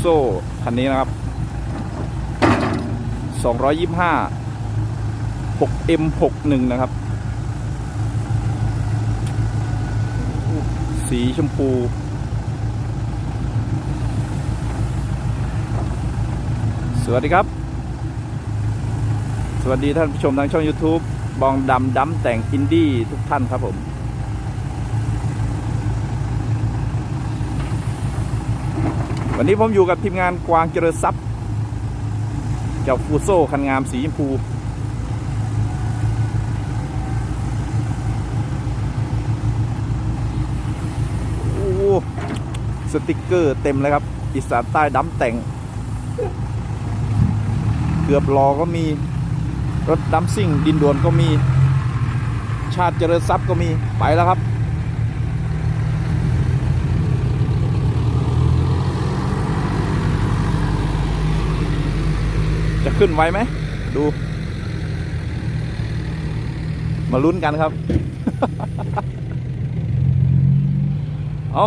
โซ่คันนี้นะครับ 225 6M61 นะครับ สีชมพูสวัสดีครับ สวัสดีท่านผู้ชมทางช่อง YouTube บองดำดำแต่งอินดี้ทุกท่านครับผม วันนี้ผมอยู่กับทีมงานกวางเจริญทรัพย์เจ้าฟูโซ่คันงามสีชมพู โอ้สติกเกอร์เต็มเลยครับ อีสานใต้ดำแต่ง เกือบรอก็มี รถดัมซิ่ง ดินดวนก็มี ชาติเจริญทรัพย์ก็มีไปแล้วครับ จะขึ้นไวไหม ดู มาลุ้นกันครับ เอา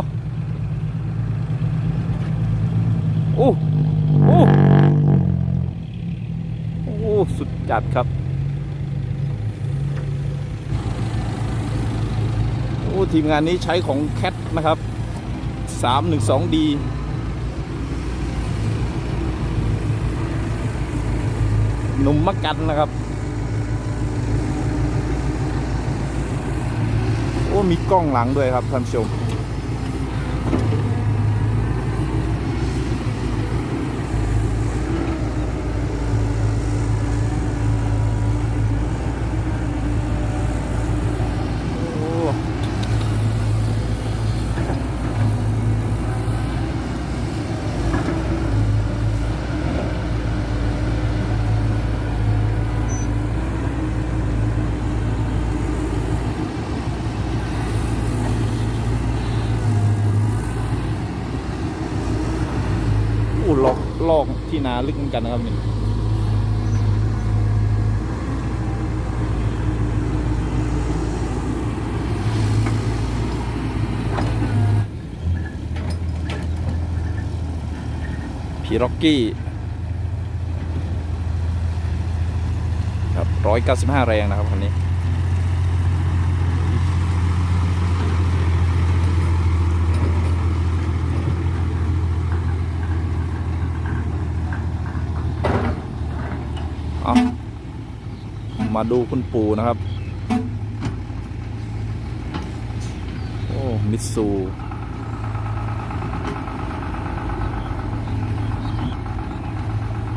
โอ้โอ้โอ้สุดจัดครับโอ้ทีมงานนี้ใช้ของแคทนะครับ 312D หนุ่มมักกันนะครับ โอ้มีกล้องหลังด้วยครับท่านผู้ชม โอ้โอ้ ลอกลอกที่นาลึกเหมือนกันนะครับนี่พีร็อกกี้ครับร้อยเก้าสิบห้าแรงนะครับคันนี้ เอามาดูคุณปู่นะครับ โอ้ มิตซู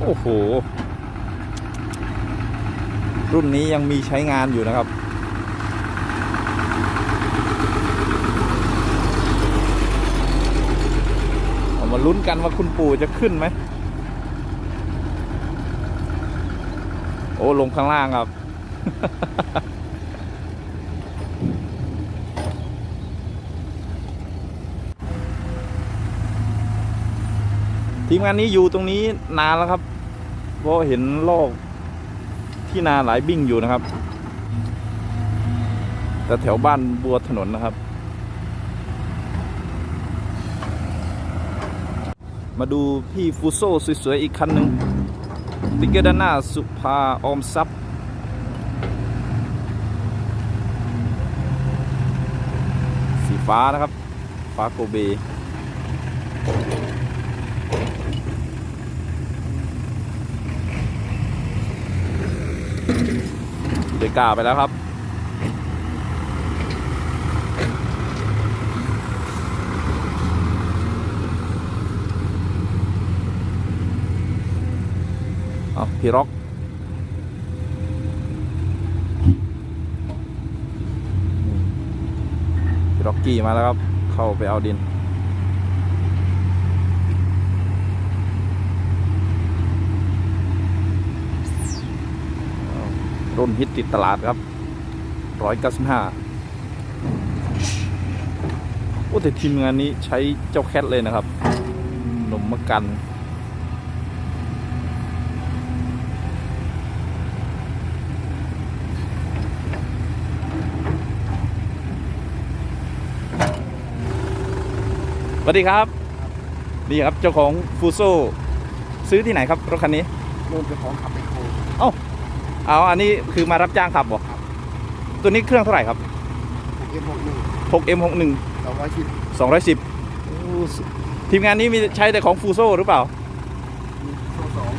โอ้โห รุ่นนี้ยังมีใช้งานอยู่นะครับเอามาลุ้นกันว่าคุณปู่จะขึ้นไหม โอ้ลงข้างล่างครับ ทีมงานนี้อยู่ตรงนี้นานแล้วครับ เพราะเห็นลอกที่นาหลายบิ้งอยู่นะครับ แต่แถวบ้านบัวถนนนะครับ มาดูพี่ฟูโซ่สวยๆอีกคันหนึ่ง ติ๊กเกอร์ด้านหน้าสุภาออมทรัพย์สีฟ้านะครับ ฟ้าโกเบเดกาไปแล้วครับ เอพี่ร็อกพี่ร็อกกี้มาแล้วครับ เข้าไปเอาดินรุ่นฮิตติดตลาดครับร้อยเก้าสิบห้าโอ้แต่ทีมงานนี้ใช้เจ้าแคทเลยนะครับหนมมะกัน สวัสดีครับ นี่ครับเจ้าของฟูโซซื้อที่ไหนครับรถคันนี้นู่นเป็นของขับไปโคเอาอันนี้คือมารับจ้างขับบ่ตัวนี้เครื่องเท่าไหร่ครับเอ็มหกหนึ่ง 6M61 สองร้อยสิบ210โอ้สุดทีมงานนี้มีใช้แต่ของฟูโซหรือเปล่ามีโซ่สอง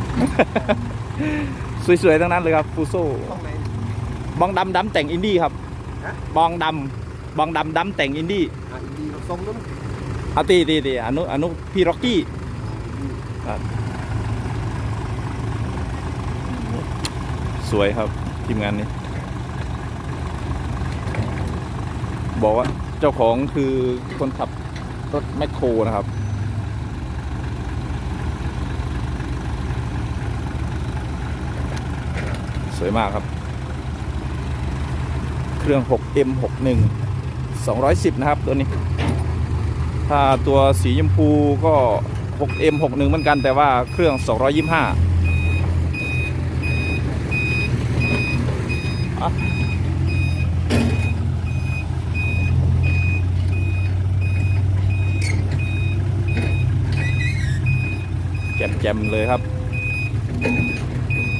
สวยๆทั้งนั้นเลยครับฟูโซต้องไหนบองดำดำแต่งอินดี้ครับฮะบองดำบองดำดำแต่งอินดี้อะอินดีเราทรงนู้น เอาตีตีตีอนุอนุพี่ร็อกกี้สวยครับทีมงานนี้ บอกว่าเจ้าของคือคนขับรถแมคโครนะครับสวยมากครับ เครื่อง 6M61 210 นะครับ ตัวนี้ ถ้าตัวสีชมพูก็ 6M61 เหมือนกันแต่ว่าเครื่อง 225อะแจ่มๆเลยครับ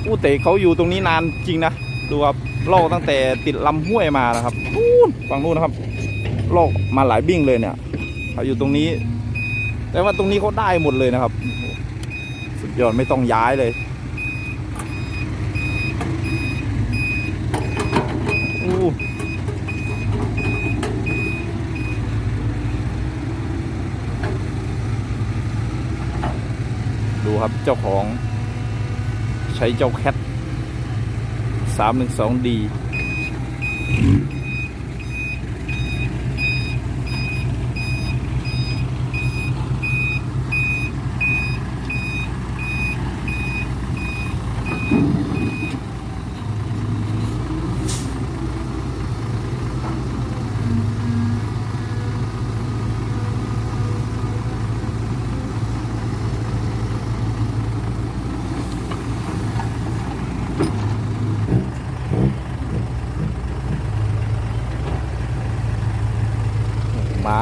อู้แต่เขาอยู่ตรงนี้นานจริงนะ ดูครับลอกตั้งแต่ติดลำห้วยมานะครับนู่นฝั่งนู้นนะครับลอกมาหลายบิ้งเลยเนี่ย เขาอยู่ตรงนี้ แต่ว่าตรงนี้เขาได้หมดเลยนะครับ สุดยอดไม่ต้องย้ายเลยดูครับเจ้าของใช้เจ้าแคทสา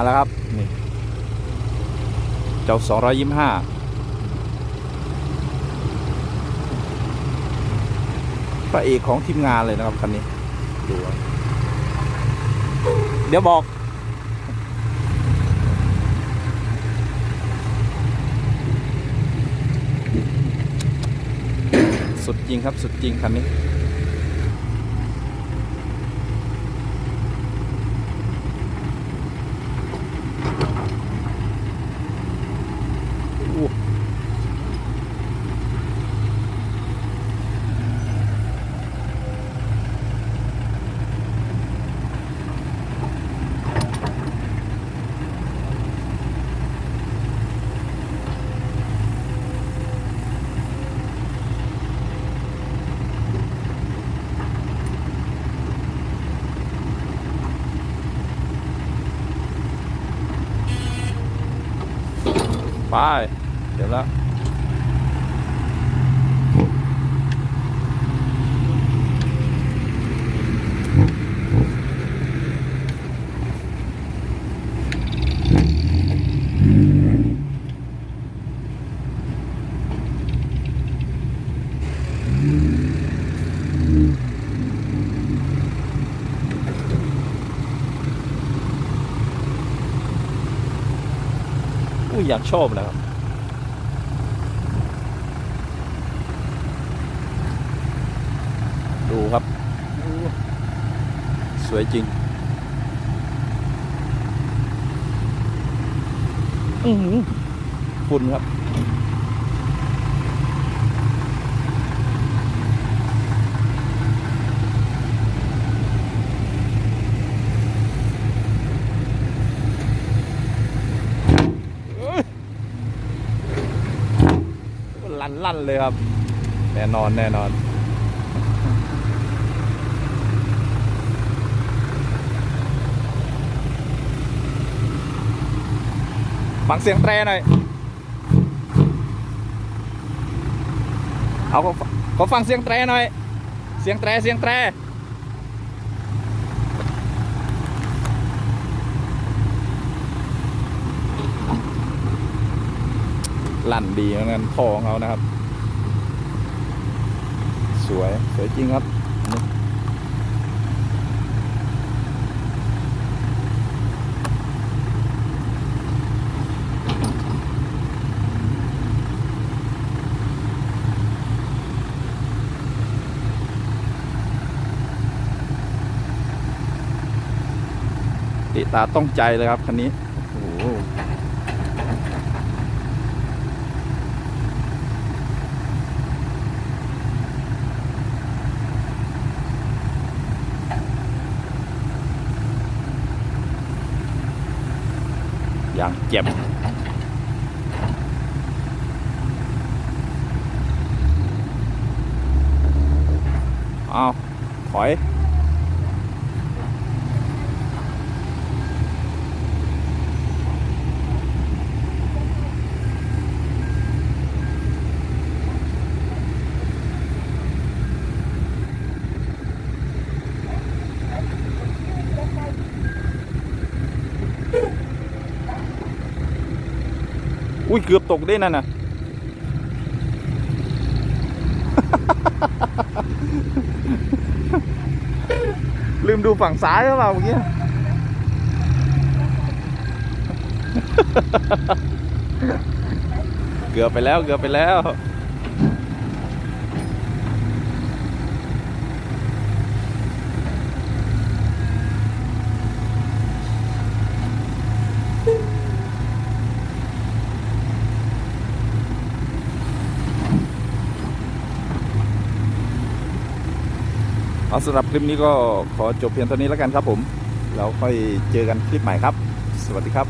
แล้วครับนี่เจ้าสองร้อยยี่ห้าพระเอกของทีมงานเลยนะครับคันนี้ดูเดี๋ยวบอกสุดจริงครับ สุดจริงคันนี้ อู้ ไปเดี๋ยวแล้ว อุ้ยอยากชอบเลยครับดูครับ สวยจริง อือหือฝุ่นครับ ลั่นเลยครับ แน่นอนแน่นอน ฟังเสียงแตรหน่อย เอาขอฟังเสียงแตรหน่อย เสียงแตรเสียงแตรลั่นดีเหมือนกันท่อของเขานะครับ สวย สวยจริงครับนี่ติตาต้องใจเลยครับคันนี้ โอ้โห อย่างเจ็บ เอาถอย อุ้ ยเกือบตกได้นั่นน่ะ ลืมดูฝั่งซ้ายหรือเปล่าเมื่อกี้ เกือบไปแล้วเกือบไปแล้ว เอาสำหรับคลิปนี้ก็ขอจบเพียงเท่านี้แล้วกันครับผม แล้วค่อยเจอกันคลิปใหม่ครับ สวัสดีครับ